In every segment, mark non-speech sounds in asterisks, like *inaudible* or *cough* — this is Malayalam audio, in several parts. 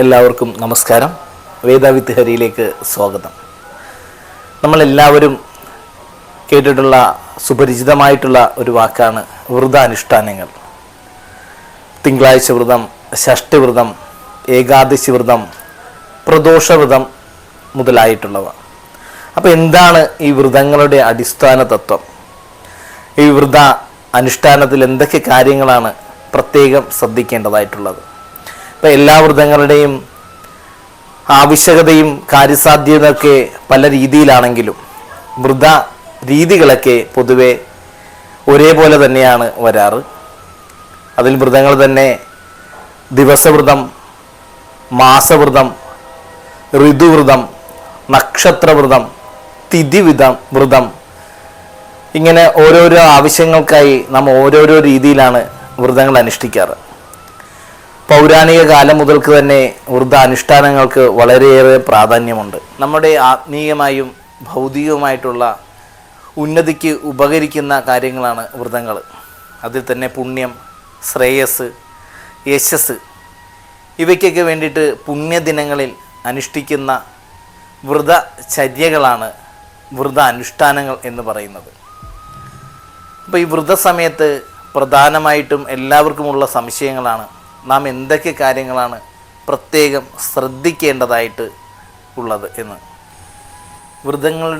എല്ലാവർക്കും നമസ്കാരം. വേദാവിത്ത് ഹരിയിലേക്ക് സ്വാഗതം. നമ്മളെല്ലാവരും കേട്ടിട്ടുള്ള സുപരിചിതമായിട്ടുള്ള ഒരു വാക്കാണ് വ്രതാനുഷ്ഠാനങ്ങൾ. തിങ്കളാഴ്ച വ്രതം ഷഷ്ടി വ്രതം ഏകാദശി വ്രതം പ്രദോഷ വ്രതം മുതലായിട്ടുള്ളവ. അപ്പോൾ എന്താണ് ഈ വ്രതങ്ങളുടെ അടിസ്ഥാന തത്വം? ഈ വ്രത അനുഷ്ഠാനത്തിൽ എന്തൊക്കെ കാര്യങ്ങളാണ് പ്രത്യേകം ശ്രദ്ധിക്കേണ്ടതായിട്ടുള്ളത്? ഇപ്പം എല്ലാ വ്രതങ്ങളുടെയും ആവശ്യകതയും കാര്യസാധ്യതയൊക്കെ പല രീതിയിലാണെങ്കിലും വൃത രീതികളൊക്കെ പൊതുവെ ഒരേപോലെ തന്നെയാണ് വരാറ്. അതിൽ വ്രതങ്ങൾ തന്നെ ദിവസവ്രതം മാസവ്രതം ഋതുവ്രതം നക്ഷത്രവ്രതം തിഥിവിധം വ്രതം ഇങ്ങനെ ഓരോരോ ആവശ്യങ്ങൾക്കായി നാം ഓരോരോ രീതിയിലാണ് വ്രതങ്ങൾ അനുഷ്ഠിക്കാറ്. പൗരാണിക കാലം മുതൽക്ക് തന്നെ വൃദ്ധ അനുഷ്ഠാനങ്ങൾക്ക് വളരെയേറെ പ്രാധാന്യമുണ്ട്. നമ്മുടെ ആത്മീയമായും ഭൗതികവുമായിട്ടുള്ള ഉന്നതിക്ക് ഉപകരിക്കുന്ന കാര്യങ്ങളാണ് വ്രതങ്ങൾ. അതിൽ തന്നെ പുണ്യം ശ്രേയസ് യശസ് ഇവയ്ക്കൊക്കെ വേണ്ടിയിട്ട് പുണ്യദിനങ്ങളിൽ അനുഷ്ഠിക്കുന്ന വ്രതചര്യകളാണ് വ്രത അനുഷ്ഠാനങ്ങൾ എന്ന് പറയുന്നത്. അപ്പോൾ ഈ വ്രതസമയത്ത് പ്രധാനമായിട്ടും എല്ലാവർക്കുമുള്ള സംശയങ്ങളാണ് നാം എന്തൊക്കെ കാര്യങ്ങളാണ് പ്രത്യേകം ശ്രദ്ധിക്കേണ്ടതായിട്ട് ഉള്ളത് എന്ന്.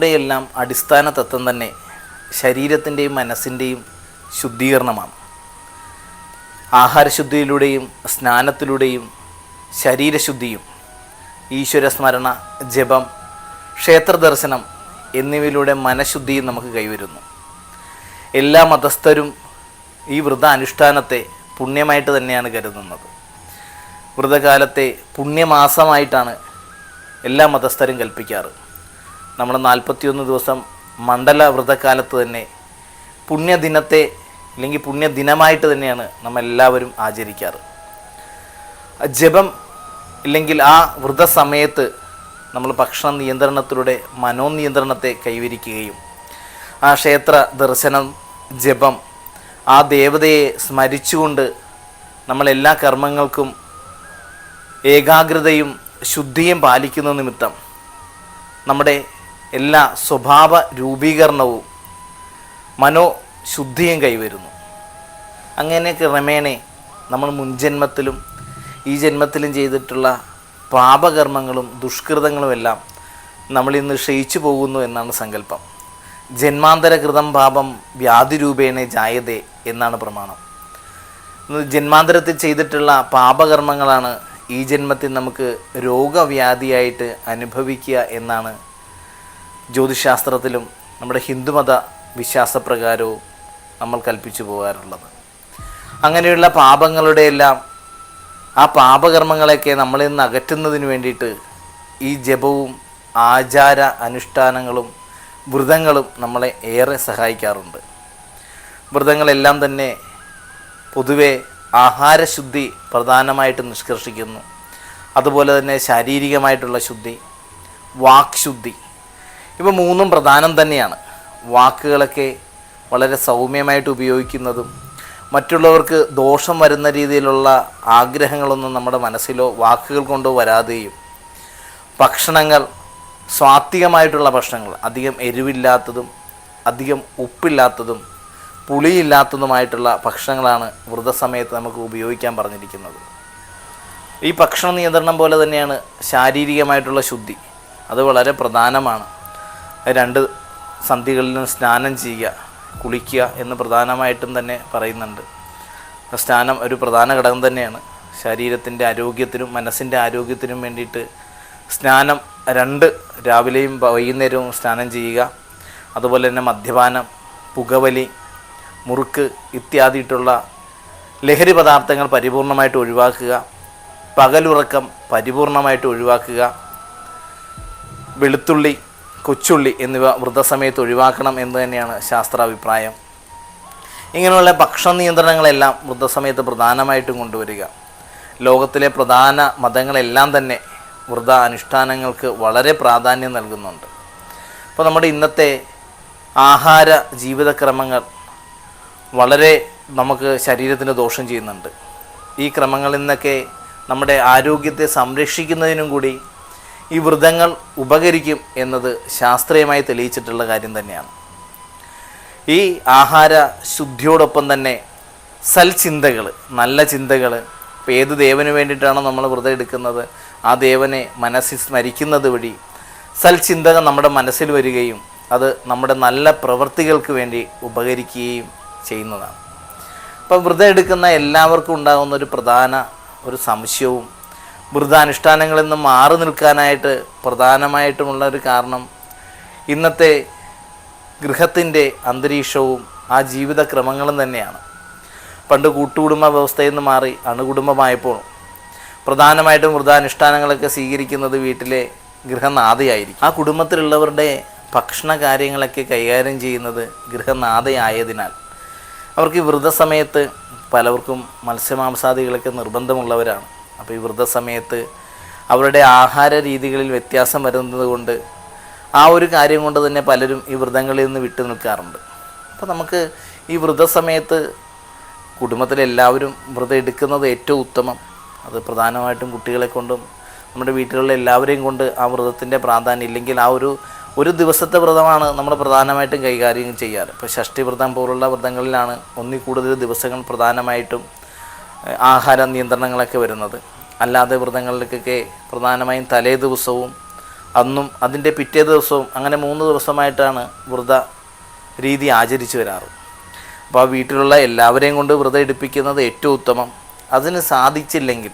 എല്ലാം അടിസ്ഥാന തത്വം തന്നെ ശരീരത്തിന്റെയും മനസ്സിന്റെയും ശുദ്ധീകരണമാണ്. ആഹാരശുദ്ധിയിലൂടെയും സ്നാനത്തിലൂടെയും ശരീരശുദ്ധിയും ഈശ്വരസ്മരണ ജപം ക്ഷേത്രദർശനം എന്നിവയിലൂടെ മനഃശുദ്ധിയും നമുക്ക് കൈവരുന്നു. എല്ലാ മതസ്ഥരും ഈ വ്രത അനുഷ്ഠാനത്തെ പുണ്യമായിട്ട് തന്നെയാണ് കരുതുന്നത്. വ്രതകാലത്തെ പുണ്യമാസമായിട്ടാണ് എല്ലാ മതസ്ഥരും കൽപ്പിക്കാറ്. നമ്മൾ നാൽപ്പത്തിയൊന്ന് ദിവസം മണ്ഡല വ്രതകാലത്ത് തന്നെ പുണ്യദിനത്തെ അല്ലെങ്കിൽ പുണ്യദിനമായിട്ട് തന്നെയാണ് നമ്മൾ എല്ലാവരും ആചരിക്കാറ്. ജപം ഇല്ലെങ്കിൽ ആ വ്രതസമയത്ത് നമ്മൾ ഭക്ഷണ നിയന്ത്രണത്തിലൂടെ മനോനിയന്ത്രണത്തെ കൈവരിക്കുകയും ആ ക്ഷേത്ര ദർശനം ജപം ആ ദേവതയെ സ്മരിച്ചുകൊണ്ട് നമ്മളെല്ലാ കർമ്മങ്ങൾക്കും ഏകാഗ്രതയും ശുദ്ധിയും പാലിക്കുന്ന നിമിത്തം നമ്മുടെ എല്ലാ സ്വഭാവ രൂപീകരണവും മനോശുദ്ധിയും കൈവരുന്നു. അങ്ങനെ ക്രമേണെ നമ്മൾ മുൻജന്മത്തിലും ഈ ജന്മത്തിലും ചെയ്തിട്ടുള്ള പാപകർമ്മങ്ങളും ദുഷ്കൃതങ്ങളുമെല്ലാം നമ്മളിന്ന് ക്ഷയിച്ചു പോകുന്നു എന്നാണ് സങ്കല്പം. ജന്മാന്തരകൃതം പാപം വ്യാധിരൂപേണ ജായതേ എന്നാണ് പ്രമാണം. ജന്മാന്തരത്തിൽ ചെയ്തിട്ടുള്ള പാപകർമ്മങ്ങളാണ് ഈ ജന്മത്തിൽ നമുക്ക് രോഗവ്യാധിയായിട്ട് അനുഭവിക്കുക എന്നാണ് ജ്യോതിശാസ്ത്രത്തിലും നമ്മുടെ ഹിന്ദുമത വിശ്വാസപ്രകാരവും നമ്മൾ കൽപ്പിച്ചു പോകാറുള്ളത്. അങ്ങനെയുള്ള പാപങ്ങളുടെ എല്ലാം ആ പാപകർമ്മങ്ങളെയൊക്കെ നമ്മളിൽ നിന്ന് അകറ്റുന്നതിന് വേണ്ടിയിട്ട് ഈ ജപവും ആചാര അനുഷ്ഠാനങ്ങളും വ്രതങ്ങളും നമ്മളെ ഏറെ സഹായിക്കാറുണ്ട്. വ്രതങ്ങളെല്ലാം തന്നെ പൊതുവെ ആഹാരശുദ്ധി പ്രധാനമായിട്ട് നിഷ്കർഷിക്കുന്നു. അതുപോലെ തന്നെ ശാരീരികമായിട്ടുള്ള ശുദ്ധി വാക്ശുദ്ധി. ഇവ മൂന്നും പ്രധാനം തന്നെയാണ്. വാക്കുകളൊക്കെ വളരെ സൗമ്യമായിട്ട് ഉപയോഗിക്കുന്നതും മറ്റുള്ളവർക്ക് ദോഷം വരുന്ന രീതിയിലുള്ള ആഗ്രഹങ്ങളൊന്നും നമ്മുടെ മനസ്സിലോ വാക്കുകൾ കൊണ്ടോ വരാതെയും ഭക്ഷണങ്ങൾ സ്വാത്വികമായിട്ടുള്ള ഭക്ഷണങ്ങൾ അധികം എരിവില്ലാത്തതും അധികം ഉപ്പില്ലാത്തതും പുളിയില്ലാത്തതുമായിട്ടുള്ള ഭക്ഷണങ്ങളാണ് വ്രതസമയത്ത് നമുക്ക് ഉപയോഗിക്കാൻ പറഞ്ഞിരിക്കുന്നത്. ഈ ഭക്ഷണ നിയന്ത്രണം പോലെ തന്നെയാണ് ശാരീരികമായിട്ടുള്ള ശുദ്ധി. അത് വളരെ പ്രധാനമാണ്. രണ്ട് സന്ധികളിലും സ്നാനം ചെയ്യുക കുളിക്കുക എന്ന് പ്രധാനമായിട്ടും തന്നെ പറയുന്നുണ്ട്. സ്നാനം ഒരു പ്രധാന ഘടകം തന്നെയാണ്. ശരീരത്തിന്റെ ആരോഗ്യത്തിനും മനസ്സിന്റെ ആരോഗ്യത്തിനും വേണ്ടിയിട്ട് സ്നാനം രണ്ട് രാവിലെയും വൈകുന്നേരവും സ്നാനം ചെയ്യുക. അതുപോലെ തന്നെ മദ്യപാനം പുകവലി മുറുക്ക് ഇത്യാദിയിട്ടുള്ള ലഹരി പദാർത്ഥങ്ങൾ പരിപൂർണമായിട്ട് ഒഴിവാക്കുക പകലുറക്കം പരിപൂർണമായിട്ട് ഒഴിവാക്കുക വെളുത്തുള്ളി കൊച്ചുള്ളി എന്നിവ വൃദ്ധസമയത്ത് ഒഴിവാക്കണം എന്ന് തന്നെയാണ് ശാസ്ത്രാഭിപ്രായം. ഇങ്ങനെയുള്ള ഭക്ഷണ നിയന്ത്രണങ്ങളെല്ലാം വൃദ്ധസമയത്ത് പ്രധാനമായിട്ടും കൊണ്ടുവരിക. ലോകത്തിലെ പ്രധാന മതങ്ങളെല്ലാം തന്നെ വൃദ്ധ അനുഷ്ഠാനങ്ങൾക്ക് വളരെ പ്രാധാന്യം നൽകുന്നുണ്ട്. അപ്പോൾ നമ്മുടെ ഇന്നത്തെ ആഹാര ജീവിതക്രമങ്ങൾ വളരെ നമുക്ക് ശരീരത്തിന് ദോഷം ചെയ്യുന്നുണ്ട്. ഈ ക്രമങ്ങളിൽ നിന്നൊക്കെ നമ്മുടെ ആരോഗ്യത്തെ സംരക്ഷിക്കുന്നതിനും കൂടി ഈ വ്രതങ്ങൾ ഉപകരിക്കും എന്നത് ശാസ്ത്രീയമായി തെളിയിച്ചിട്ടുള്ള കാര്യം തന്നെയാണ്. ഈ ആഹാര ശുദ്ധിയോടൊപ്പം തന്നെ സൽചിന്തകൾ നല്ല ചിന്തകൾ ഇപ്പോൾ ഏത് ദേവന് വേണ്ടിയിട്ടാണോ നമ്മൾ വ്രതം എടുക്കുന്നത് ആ ദേവനെ മനസ്സിൽ സ്മരിക്കുന്നത് വഴി സൽചിന്തകൾ നമ്മുടെ മനസ്സിൽ വരികയും അത് നമ്മുടെ നല്ല പ്രവൃത്തികൾക്ക് വേണ്ടി ഉപകരിക്കുകയും ചെയ്യുന്നതാണ്. അപ്പം വ്രതം എടുക്കുന്ന എല്ലാവർക്കും ഉണ്ടാകുന്ന ഒരു പ്രധാന ഒരു സംശയവും വ്രതാനുഷ്ഠാനങ്ങളിൽ നിന്ന് മാറി നിൽക്കാനായിട്ട് പ്രധാനമായിട്ടുമുള്ള ഒരു കാരണം ഇന്നത്തെ ഗൃഹത്തിന്റെ അന്തരീക്ഷവും ആ ജീവിതക്രമങ്ങളും തന്നെയാണ്. പണ്ട് കൂട്ടുകുടുംബ വ്യവസ്ഥയിൽ നിന്ന് മാറി അണുകുടുംബമായപ്പോൾ പ്രധാനമായിട്ടും വ്രതാനുഷ്ഠാനങ്ങളൊക്കെ സ്വീകരിക്കുന്നത് വീട്ടിലെ ഗൃഹനാഥയായിരിക്കും. ആ കുടുംബത്തിലുള്ളവരുടെ ഭക്ഷണ കാര്യങ്ങളൊക്കെ കൈകാര്യം ചെയ്യുന്നത് ഗൃഹനാഥയായതിനാൽ അവർക്ക് ഈ വ്രതസമയത്ത് പലർക്കും മത്സ്യമാംസാദികളൊക്കെ നിർബന്ധമുള്ളവരാണ്. അപ്പോൾ ഈ വ്രതസമയത്ത് അവരുടെ ആഹാര രീതികളിൽ വ്യത്യാസം വരുന്നത് കൊണ്ട് ആ ഒരു കാര്യം കൊണ്ട് തന്നെ പലരും ഈ വ്രതങ്ങളിൽ നിന്ന് വിട്ടു നിൽക്കാറുണ്ട്. അപ്പോൾ നമുക്ക് ഈ വ്രതസമയത്ത് കുടുംബത്തിലെല്ലാവരും വ്രതം എടുക്കുന്നത് ഏറ്റവും ഉത്തമം. അത് പ്രധാനമായിട്ടും കുട്ടികളെ കൊണ്ടും നമ്മുടെ വീട്ടിലുള്ള എല്ലാവരെയും കൊണ്ട് ആ വ്രതത്തിന്റെ പ്രാധാന്യം ഇല്ലെങ്കിൽ ആ ഒരു ഒരു ദിവസത്തെ വ്രതമാണ് നമ്മൾ പ്രധാനമായിട്ടും കൈകാര്യം ചെയ്യാറ്. ഇപ്പോൾ ഷഷ്ടി വ്രതം പോലുള്ള വ്രതങ്ങളിലാണ് ഒന്നിൽ കൂടുതൽ ദിവസങ്ങൾ പ്രധാനമായിട്ടും ആഹാര നിയന്ത്രണങ്ങളൊക്കെ വരുന്നത്. അല്ലാതെ വ്രതങ്ങളിലേക്കൊക്കെ പ്രധാനമായും തലേ ദിവസവും അന്നും അതിന്റെ പിറ്റേ ദിവസവും അങ്ങനെ മൂന്ന് ദിവസമായിട്ടാണ് വ്രത രീതി ആചരിച്ചു വരാറ്. അപ്പോൾ വീട്ടിലുള്ള എല്ലാവരെയും കൊണ്ട് വ്രതം എടുപ്പിക്കുന്നത് ഏറ്റവും ഉത്തമം. അതിന് സാധിച്ചില്ലെങ്കിൽ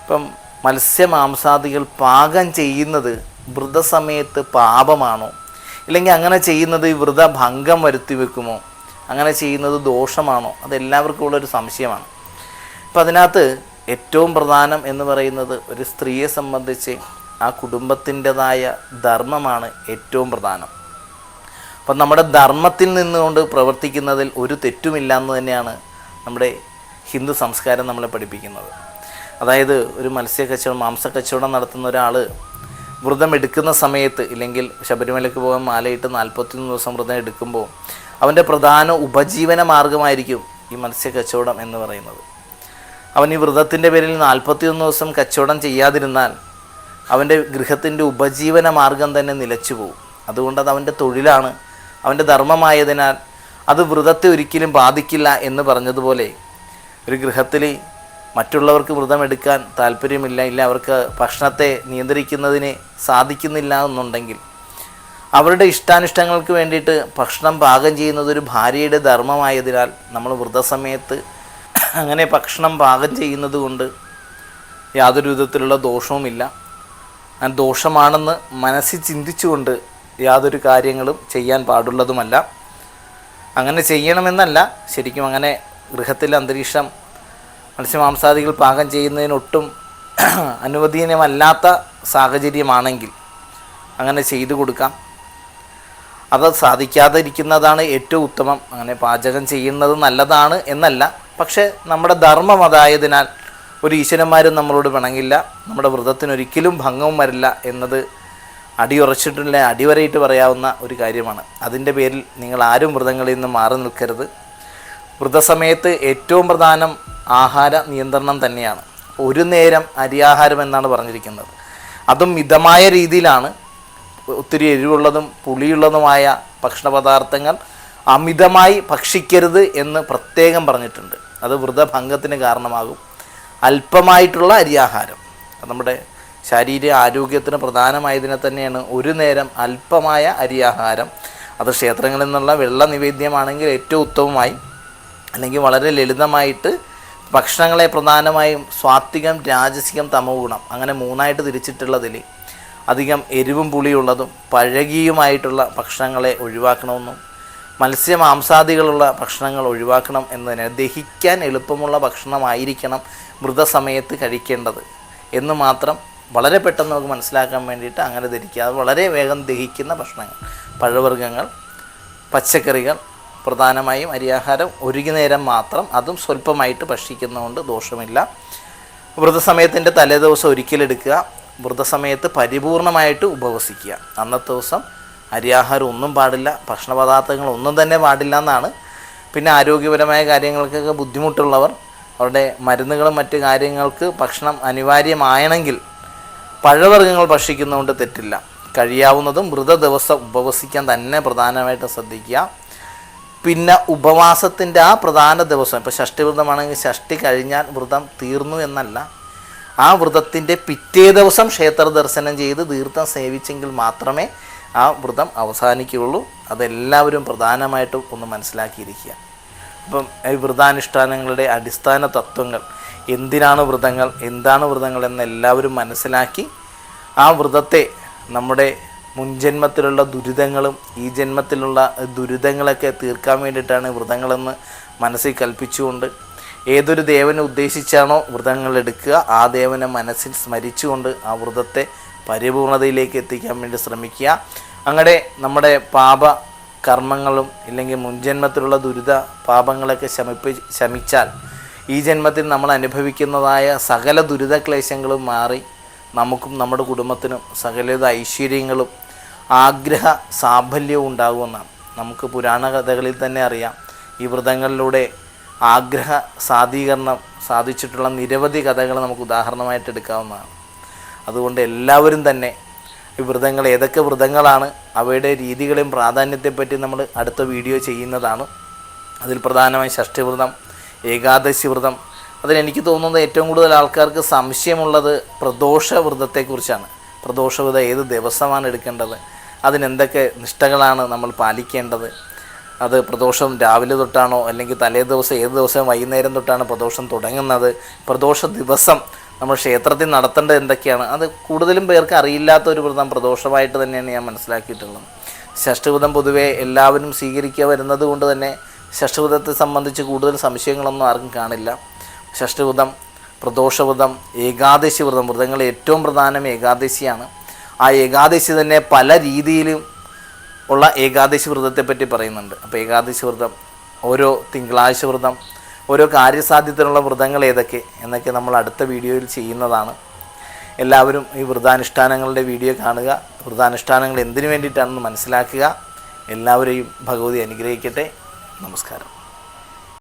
ഇപ്പം മത്സ്യമാംസാദികൾ പാകം ചെയ്യുന്നത് വ്രതസമയത്ത് പാപമാണോ? ഇല്ലെങ്കിൽ അങ്ങനെ ചെയ്യുന്നത് ഈ വ്രതഭംഗം വരുത്തി വെക്കുമോ? അങ്ങനെ ചെയ്യുന്നത് ദോഷമാണോ? അതെല്ലാവർക്കും ഉള്ളൊരു സംശയമാണ്. അപ്പം അതിനകത്ത് ഏറ്റവും പ്രധാനം എന്ന് പറയുന്നത് ഒരു സ്ത്രീയെ സംബന്ധിച്ച് ആ കുടുംബത്തിന്റെതായ ധർമ്മമാണ് ഏറ്റവും പ്രധാനം. അപ്പം നമ്മുടെ ധർമ്മത്തിൽ നിന്നുകൊണ്ട് പ്രവർത്തിക്കുന്നതിൽ ഒരു തെറ്റുമില്ല എന്ന് തന്നെയാണ് നമ്മുടെ ഹിന്ദു സംസ്കാരം നമ്മളെ പഠിപ്പിക്കുന്നത്. അതായത് ഒരു മത്സ്യ കച്ചവടം മാംസ കച്ചവടം നടത്തുന്ന ഒരാൾ വ്രതം എടുക്കുന്ന സമയത്ത് ഇല്ലെങ്കിൽ ശബരിമലയ്ക്ക് പോകാൻ മാലയിട്ട് നാൽപ്പത്തിയൊന്ന് ദിവസം വ്രതം എടുക്കുമ്പോൾ അവന്റെ പ്രധാന ഉപജീവന മാർഗമായിരിക്കും ഈ മത്സ്യ കച്ചവടം എന്ന് പറയുന്നത്. അവൻ ഈ വ്രതത്തിന്റെ പേരിൽ നാൽപ്പത്തിയൊന്ന് ദിവസം കച്ചവടം ചെയ്യാതിരുന്നാൽ അവന്റെ ഗൃഹത്തിന്റെ ഉപജീവന മാർഗം തന്നെ നിലച്ചു പോകും അതുകൊണ്ട് അത് അവന്റെ തൊഴിലാണ് അവന്റെ ധർമ്മമായതിനാൽ അത് വ്രതത്തെ ഒരിക്കലും ബാധിക്കില്ല എന്ന് പറഞ്ഞതുപോലെ ഒരു ഗൃഹത്തിൽ മറ്റുള്ളവർക്ക് വ്രതമെടുക്കാൻ താല്പര്യമില്ല ഇല്ല അവർക്ക് ഭക്ഷണത്തെ നിയന്ത്രിക്കുന്നതിന് സാധിക്കുന്നില്ല എന്നുണ്ടെങ്കിൽ അവരുടെ ഇഷ്ടാനിഷ്ടങ്ങൾക്ക് വേണ്ടിയിട്ട് ഭക്ഷണം പാകം ചെയ്യുന്നത് ഒരു ഭാര്യയുടെ ധർമ്മമായതിനാൽ നമ്മൾ വ്രതസമയത്ത് അങ്ങനെ ഭക്ഷണം പാകം ചെയ്യുന്നത് കൊണ്ട് യാതൊരു വിധത്തിലുള്ള ദോഷവുമില്ല. ദോഷമാണെന്ന് മനസ്സിൽ ചിന്തിച്ചുകൊണ്ട് യാതൊരു കാര്യങ്ങളും ചെയ്യാൻ പാടുള്ളതുമല്ല. അങ്ങനെ ചെയ്യണമെന്നല്ല ശരിക്കും അങ്ങനെ ഗൃഹത്തിലെ അന്തരീക്ഷം മത്സ്യമാംസാദികൾ പാകം ചെയ്യുന്നതിനൊട്ടും *clears throat* അനുവദനീയമല്ലാത്ത സാഹചര്യമാണെങ്കിൽ അങ്ങനെ ചെയ്തു കൊടുക്കാം. അത് സാധിക്കാതിരിക്കുന്നതാണ് ഏറ്റവും ഉത്തമം. അങ്ങനെ പാചകം ചെയ്യുന്നത് നല്ലതാണ് എന്നല്ല. പക്ഷേ നമ്മുടെ ധർമ്മം അതായതിനാൽ ഒരു ഈശ്വരന്മാരും നമ്മളോട് പിണങ്ങില്ല. നമ്മുടെ വ്രതത്തിനൊരിക്കലും ഭംഗവും വരില്ല എന്നത് അടിയുറച്ചിട്ടില്ല അടിവരയിട്ട് പറയാവുന്ന ഒരു കാര്യമാണ്. അതിന്റെ പേരിൽ നിങ്ങൾ ആരും വ്രതങ്ങളിൽ നിന്ന് മാറി നിൽക്കരുത്. വ്രതസമയത്ത് ഏറ്റവും പ്രധാനം ആഹാര നിയന്ത്രണം തന്നെയാണ്. ഒരു നേരം അരിയാഹാരം എന്നാണ് പറഞ്ഞിരിക്കുന്നത്. അതും മിതമായ രീതിയിലാണ് ഒത്തിരി എരിവുള്ളതും പുളിയുള്ളതുമായ ഭക്ഷണപദാർത്ഥങ്ങൾ അമിതമായി ഭക്ഷിക്കരുത് എന്ന് പ്രത്യേകം പറഞ്ഞിട്ടുണ്ട്. അത് വ്രതഭംഗത്തിന് കാരണമാകും. അല്പമായിട്ടുള്ള അരിയാഹാരം. നമ്മുടെ ശാരീരിക ആരോഗ്യത്തിന് പ്രധാനമായതിനെ തന്നെയാണ്. ഒരു നേരം അല്പമായ അരിയാഹാരം. അത് ക്ഷേത്രങ്ങളിൽ നിന്നുള്ള വെള്ള നിവേദ്യമാണെങ്കിൽ ഏറ്റവും ഉത്തമമായി അല്ലെങ്കിൽ വളരെ ലളിതമായിട്ട് ഭക്ഷണങ്ങളെ പ്രധാനമായും സ്വാത്വികം രാജസികം തമോ ഗുണം അങ്ങനെ മൂന്നായിട്ട് തിരിച്ചിട്ടുള്ളതിൽ അധികം എരിവും പുളിയുള്ളതും പഴകിയുമായിട്ടുള്ള ഭക്ഷണങ്ങളെ ഒഴിവാക്കണമെന്നും മത്സ്യമാംസാദികളുള്ള ഭക്ഷണങ്ങൾ ഒഴിവാക്കണം എന്നതിന് ദഹിക്കാൻ എളുപ്പമുള്ള ഭക്ഷണമായിരിക്കണം മൃതസമയത്ത് കഴിക്കേണ്ടത് എന്ന് മാത്രം വളരെ പെട്ടെന്ന് നമുക്ക് മനസ്സിലാക്കാൻ വേണ്ടിയിട്ട് അങ്ങനെ ധരിക്കുക. അത് വളരെ വേഗം ദഹിക്കുന്ന ഭക്ഷണങ്ങൾ. പഴവർഗങ്ങൾ പച്ചക്കറികൾ പ്രധാനമായും അരിയാഹാരം ഒരുകി നേരം മാത്രം അതും സ്വല്പമായിട്ട് ഭക്ഷിക്കുന്നതുകൊണ്ട് ദോഷമില്ല. വ്രതസമയത്തിന്റെ തലേദിവസം ഒരിക്കലെടുക്കുക. വ്രതസമയത്ത് പരിപൂർണമായിട്ട് ഉപവസിക്കുക. അന്നത്തെ ദിവസം അരിയാഹാരം ഒന്നും പാടില്ല ഭക്ഷണപദാർത്ഥങ്ങൾ ഒന്നും തന്നെ പാടില്ല എന്നാണ്. പിന്നെ ആരോഗ്യപരമായ കാര്യങ്ങൾക്കൊക്കെ ബുദ്ധിമുട്ടുള്ളവർ അവരുടെ മരുന്നുകളും മറ്റു കാര്യങ്ങൾക്ക് ഭക്ഷണം അനിവാര്യമായണമെങ്കിൽ പഴവർഗങ്ങൾ ഭക്ഷിക്കുന്നതുകൊണ്ട് തെറ്റില്ല. കഴിയാവുന്നതും മൃത ദിവസം ഉപവസിക്കാൻ തന്നെ പ്രധാനമായിട്ടും ശ്രദ്ധിക്കുക. പിന്നെ ഉപവാസത്തിന്റെ ആ പ്രധാന ദിവസം ഇപ്പോൾ ഷഷ്ടി വ്രതമാണെങ്കിൽ ഷഷ്ടി കഴിഞ്ഞാൽ വ്രതം തീർന്നു എന്നല്ല. ആ വ്രതത്തിന്റെ പിറ്റേ ദിവസം ക്ഷേത്ര ദർശനം ചെയ്ത് തീർത്ഥം സേവിച്ചെങ്കിൽ മാത്രമേ ആ വ്രതം അവസാനിക്കുകയുള്ളൂ. അതെല്ലാവരും പ്രധാനമായിട്ടും ഒന്ന് മനസ്സിലാക്കിയിരിക്കുക. അപ്പം ഈ വ്രതാനുഷ്ഠാനങ്ങളുടെ അടിസ്ഥാന തത്വങ്ങൾ എന്തിനാണ് വ്രതങ്ങൾ എന്താണ് വ്രതങ്ങൾ എന്ന് എല്ലാവരും മനസ്സിലാക്കി ആ വ്രതത്തെ നമ്മുടെ മുൻജന്മത്തിലുള്ള ദുരിതങ്ങളും ഈ ജന്മത്തിലുള്ള ദുരിതങ്ങളൊക്കെ തീർക്കാൻ വേണ്ടിയിട്ടാണ് വ്രതങ്ങളെന്ന് മനസ്സിൽ കൽപ്പിച്ചുകൊണ്ട് ഏതൊരു ദേവനെ ഉദ്ദേശിച്ചാണോ വ്രതങ്ങൾ എടുക്കുക ആ ദേവനെ മനസ്സിൽ സ്മരിച്ചുകൊണ്ട് ആ വ്രതത്തെ പരിപൂർണതയിലേക്ക് എത്തിക്കാൻ വേണ്ടി ശ്രമിക്കുക. അങ്ങടെ നമ്മുടെ പാപ കർമ്മങ്ങളും ഇല്ലെങ്കിൽ മുൻജന്മത്തിലുള്ള ദുരിത പാപങ്ങളൊക്കെ ശമിപ്പി ശമിച്ചാൽ ഈ ജന്മത്തിൽ നമ്മൾ അനുഭവിക്കുന്നതായ സകല ദുരിതക്ലേശങ്ങളും മാറി നമുക്കും നമ്മുടെ കുടുംബത്തിനും സകലവിധ ഐശ്വര്യങ്ങളും ആഗ്രഹ സാഫല്യവും ഉണ്ടാകുമെന്നാണ്. നമുക്ക് പുരാണ കഥകളിൽ തന്നെ അറിയാം. ഈ വ്രതങ്ങളിലൂടെ ആഗ്രഹ സാധീകരണം സാധിച്ചിട്ടുള്ള നിരവധി കഥകൾ നമുക്ക് ഉദാഹരണമായിട്ട് എടുക്കാവുന്നതാണ്. അതുകൊണ്ട് എല്ലാവരും തന്നെ ഈ വ്രതങ്ങൾ ഏതൊക്കെ വ്രതങ്ങളാണ് അവയുടെ രീതികളെയും പ്രാധാന്യത്തെപ്പറ്റി നമ്മൾ അടുത്ത വീഡിയോ ചെയ്യുന്നതാണ്. അതിൽ പ്രധാനമായി ഷഷ്ടിവ്രതം ഏകാദശി വ്രതം. അതിലെനിക്ക് തോന്നുന്നത് ഏറ്റവും കൂടുതൽ ആൾക്കാർക്ക് സംശയമുള്ളത് പ്രദോഷ വ്രതത്തെക്കുറിച്ചാണ്. പ്രദോഷ വ്രതം ഏത് ദിവസമാണ് എടുക്കേണ്ടത്? അതിനെന്തൊക്കെ നിഷ്ഠകളാണ് നമ്മൾ പാലിക്കേണ്ടത്? അത് പ്രദോഷം രാവിലെ തൊട്ടാണോ? അല്ലെങ്കിൽ തലേ ദിവസം ഏത് ദിവസം വൈകുന്നേരം തൊട്ടാണ് പ്രദോഷം തുടങ്ങുന്നത്? പ്രദോഷ ദിവസം നമ്മൾ ക്ഷേത്രത്തിൽ നടത്തേണ്ടത് എന്തൊക്കെയാണ്? അത് കൂടുതലും പേർക്ക് അറിയില്ലാത്ത ഒരു വ്രതം പ്രദോഷമായിട്ട് തന്നെയാണ് ഞാൻ മനസ്സിലാക്കിയിട്ടുള്ളത്. ഷഷ്ടിവ്രതം പൊതുവേ എല്ലാവരും സ്വീകരിക്കുക വരുന്നത് കൊണ്ട് തന്നെ ഷഷ്ടിവ്രതത്തെ സംബന്ധിച്ച് കൂടുതൽ സംശയങ്ങളൊന്നും ആർക്കും കാണില്ല. ഷഷ്ടിവ്രതം പ്രദോഷവ്രതം ഏകാദശി വ്രതം വ്രതങ്ങൾ ഏറ്റവും പ്രധാനം ഏകാദശിയാണ്. ആ ഏകാദശി തന്നെ പല രീതിയിലും ഉള്ള ഏകാദശി വ്രതത്തെപ്പറ്റി പറയുന്നുണ്ട്. അപ്പോൾ ഏകാദശി വ്രതം ഓരോ തിങ്കളാഴ്ച വ്രതം ഓരോ കാര്യസാധ്യത്തിനുള്ള വ്രതങ്ങൾ ഏതൊക്കെ എന്നൊക്കെ നമ്മൾ അടുത്ത വീഡിയോയിൽ ചെയ്യുന്നതാണ്. എല്ലാവരും ഈ വ്രതാനുഷ്ഠാനങ്ങളുടെ വീഡിയോ കാണുക. വ്രതാനുഷ്ഠാനങ്ങൾ എന്തിനു വേണ്ടിയിട്ടാണെന്ന് മനസ്സിലാക്കുക. എല്ലാവരെയും ഭഗവതി അനുഗ്രഹിക്കട്ടെ. നമസ്കാരം.